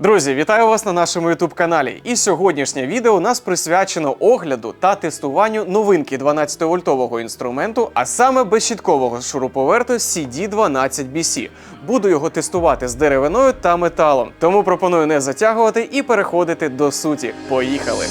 Друзі, вітаю вас на нашому youtube каналі. І сьогоднішнє відео у нас присвячено огляду та тестуванню новинки 12-вольтового інструменту, а саме безщіткового шуруповерту CD12BC. Буду його тестувати з деревиною та металом. Тому пропоную не затягувати і переходити до суті. Поїхали!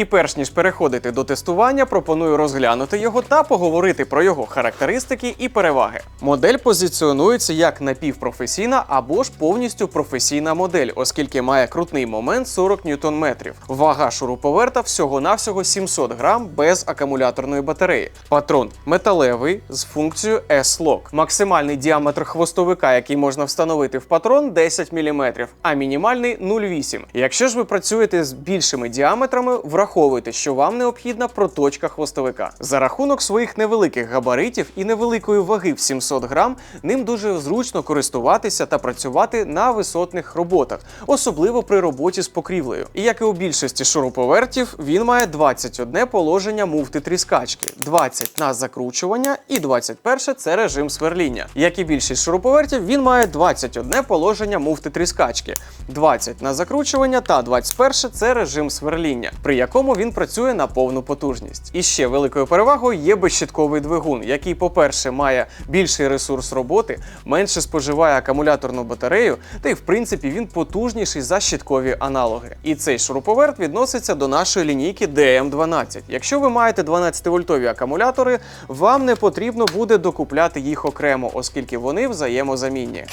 І перш ніж переходити до тестування, пропоную розглянути його та поговорити про його характеристики і переваги. Модель позиціонується як напівпрофесійна або ж повністю професійна модель, оскільки має крутний момент 40 Нм. Вага шуруповерта всього-навсього 700 грам без акумуляторної батареї. Патрон металевий з функцією S-Lock. Максимальний діаметр хвостовика, який можна встановити в патрон, 10 мм, а мінімальний 0,8. Якщо ж ви працюєте з більшими діаметрами, враховуйте, що вам необхідна проточка хвостовика. За рахунок своїх невеликих габаритів і невеликої ваги в 700 грам, ним дуже зручно користуватися та працювати на висотних роботах, особливо при роботі з покрівлею. І як і у більшості шуруповертів, він має 21 положення муфти тріскачки, 20 на закручування і 21 це режим сверління. Як і більшість шуруповертів, він має 21 положення муфти тріскачки, 20 на закручування та 21 це режим сверління, при якому він працює на повну потужність. І ще великою перевагою є безщітковий двигун, який, по-перше, має більший ресурс роботи, менше споживає акумуляторну батарею, та й в принципі він потужніший за щіткові аналоги. І цей шуруповерт відноситься до нашої лінійки DM12. Якщо ви маєте 12-вольтові акумулятори, вам не потрібно буде докупляти їх окремо, оскільки вони взаємозамінні.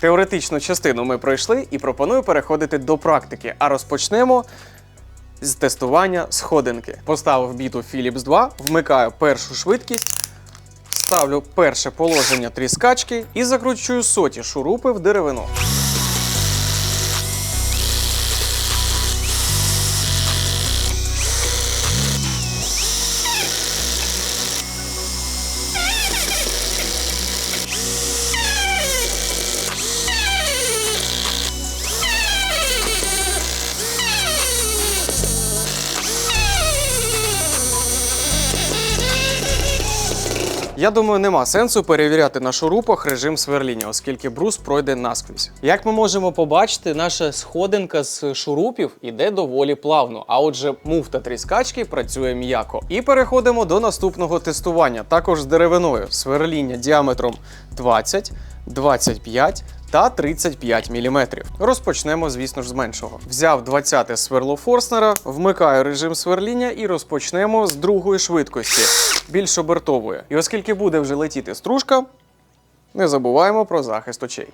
Теоретичну частину ми пройшли і пропоную переходити до практики. А розпочнемо з тестування сходинки. Поставив біту Philips 2, вмикаю першу швидкість, ставлю перше положення тріскачки і закручую соті шурупи в деревину. Я думаю, нема сенсу перевіряти на шурупах режим сверління, оскільки брус пройде наскрізь. Як ми можемо побачити, наша сходинка з шурупів іде доволі плавно. А отже, муфта тріскачки працює м'яко. І переходимо до наступного тестування, також з деревиною. Сверління діаметром 20, 25 та 35 мм. Розпочнемо, звісно ж, з меншого. Взяв 20-те сверло Форснера, вмикаю режим сверління і розпочнемо з другої швидкості, більш обертової. І оскільки буде вже летіти стружка, не забуваємо про захист очей.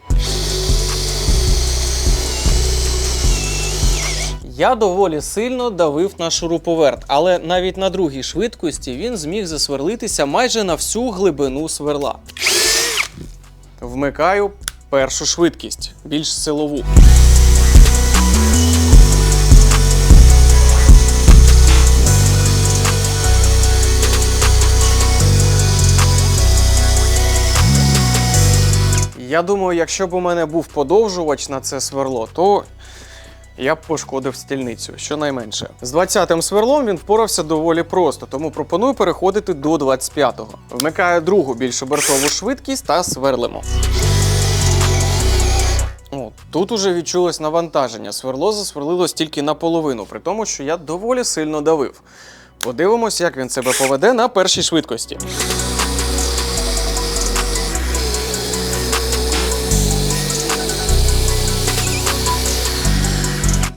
Я доволі сильно давив на шуруповерт, але навіть на другій швидкості він зміг засверлитися майже на всю глибину сверла. Вмикаю першу швидкість, більш силову. Я думаю, якщо б у мене був подовжувач на це сверло, то я б пошкодив стільницю, щонайменше. З 20-м сверлом він впорався доволі просто, тому пропоную переходити до 25-го. Вмикаю другу більш обертову швидкість та сверлимо. О, тут уже відчулось навантаження. Сверло засверлилось тільки наполовину, при тому, що я доволі сильно давив. Подивимось, як він себе поведе на першій швидкості.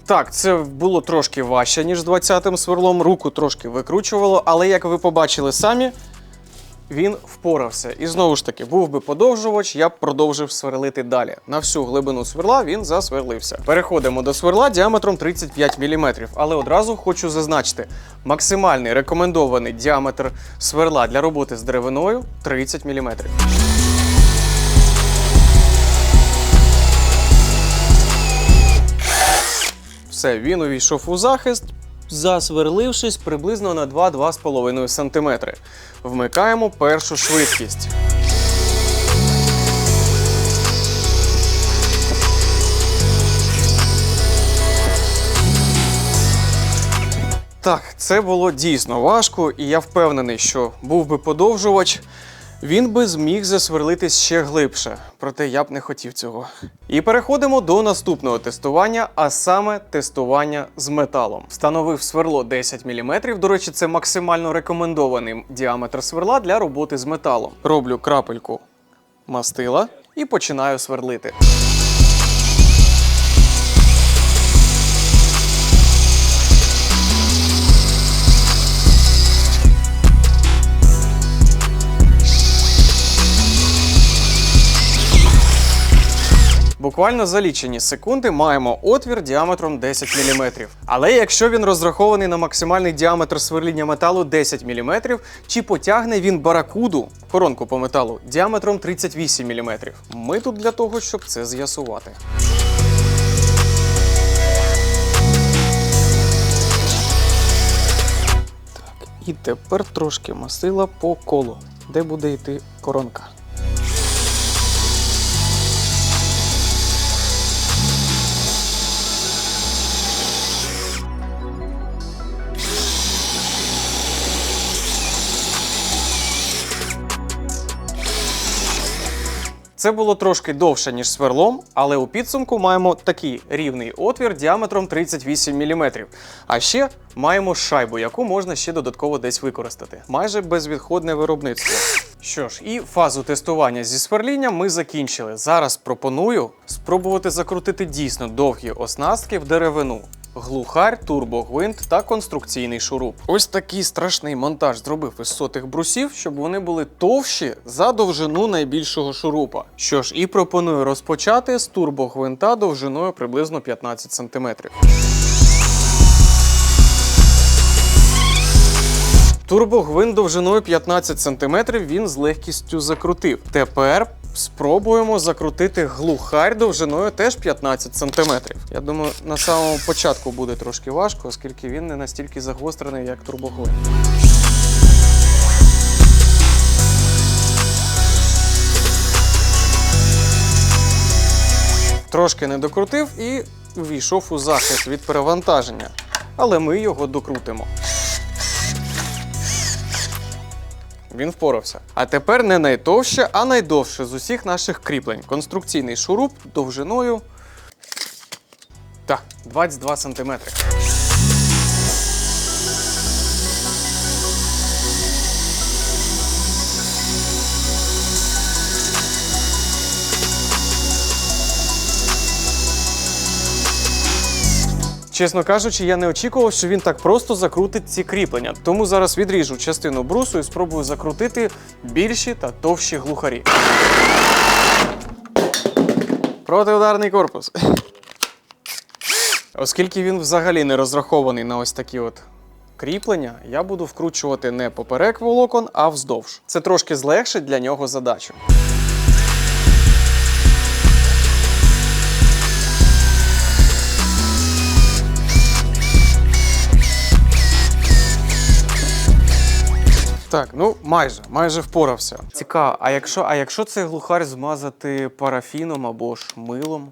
Так, це було трошки важче, ніж з 20-м сверлом. Руку трошки викручувало, але як ви побачили самі, він впорався. І знову ж таки, був би подовжувач, я б продовжив сверлити далі. На всю глибину сверла він засверлився. Переходимо до сверла діаметром 35 мм. Але одразу хочу зазначити: максимальний рекомендований діаметр сверла для роботи з деревиною 30 мм. Все, він увійшов у захист. засверлившись приблизно на 2-2,5 см. Вмикаємо першу швидкість. Так, це було дійсно важко, і я впевнений, що був би подовжувач, він би зміг засверлитись ще глибше. Проте я б не хотів цього. І переходимо до наступного тестування, а саме тестування з металом. Встановив сверло 10 мм. До речі, це максимально рекомендований діаметр сверла для роботи з металом. Роблю крапельку мастила і починаю сверлити. Буквально за лічені секунди маємо отвір діаметром 10 мм. Але якщо він розрахований на максимальний діаметр сверління металу 10 мм, чи потягне він баракуду, коронку по металу, діаметром 38 мм? Ми тут для того, щоб це з'ясувати. І тепер трошки масила по колу, де буде йти коронка. Це було трошки довше, ніж сверлом, але у підсумку маємо такий рівний отвір діаметром 38 мм. А ще маємо шайбу, яку можна ще додатково десь використати. Майже безвідходне виробництво. Що ж, і фазу тестування зі сверлінням ми закінчили. Зараз пропоную спробувати закрутити дійсно довгі оснастки в деревину. Глухарь, турбогвинт та конструкційний шуруп. Ось такий страшний монтаж зробив із сотих брусів, щоб вони були товщі за довжину найбільшого шурупа. Що ж, і пропоную розпочати з турбогвинта довжиною приблизно 15 см. Турбогвинт довжиною 15 см він з легкістю закрутив. Тепер спробуємо закрутити глухарь довжиною теж 15 см. Я думаю, на самому початку буде трошки важко, оскільки він не настільки загострений, як турбогвинт. Трошки не докрутив і ввійшов у захист від перевантаження. Але ми його докрутимо. Він впорався. А тепер не найтовще, а найдовше з усіх наших кріплень. Конструкційний шуруп довжиною. Так, 22 см. Чесно кажучи, я не очікував, що він так просто закрутить ці кріплення. Тому зараз відріжу частину брусу і спробую закрутити більші та товщі глухарі. Протиударний корпус. Оскільки він взагалі не розрахований на ось такі от кріплення, я буду вкручувати не поперек волокон, а вздовж. Це трошки злегшить для нього задачу. Так, ну майже, майже впорався. Цікаво, а якщо, а якщо цей глухар змазати парафіном або ж милом,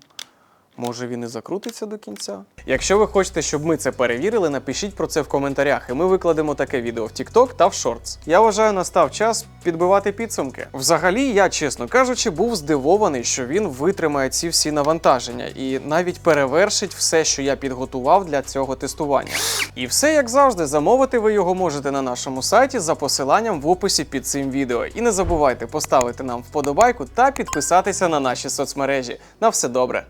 може він і закрутиться до кінця? Якщо ви хочете, щоб ми це перевірили, напишіть про це в коментарях, і ми викладемо таке відео в TikTok та в Shorts. Я вважаю, настав час підбивати підсумки. Взагалі, я, чесно кажучи, був здивований, що він витримає ці всі навантаження і навіть перевершить все, що я підготував для цього тестування. І все як завжди, замовити ви його можете на нашому сайті за посиланням в описі під цим відео. І не забувайте поставити нам вподобайку та підписатися на наші соцмережі. На все добре.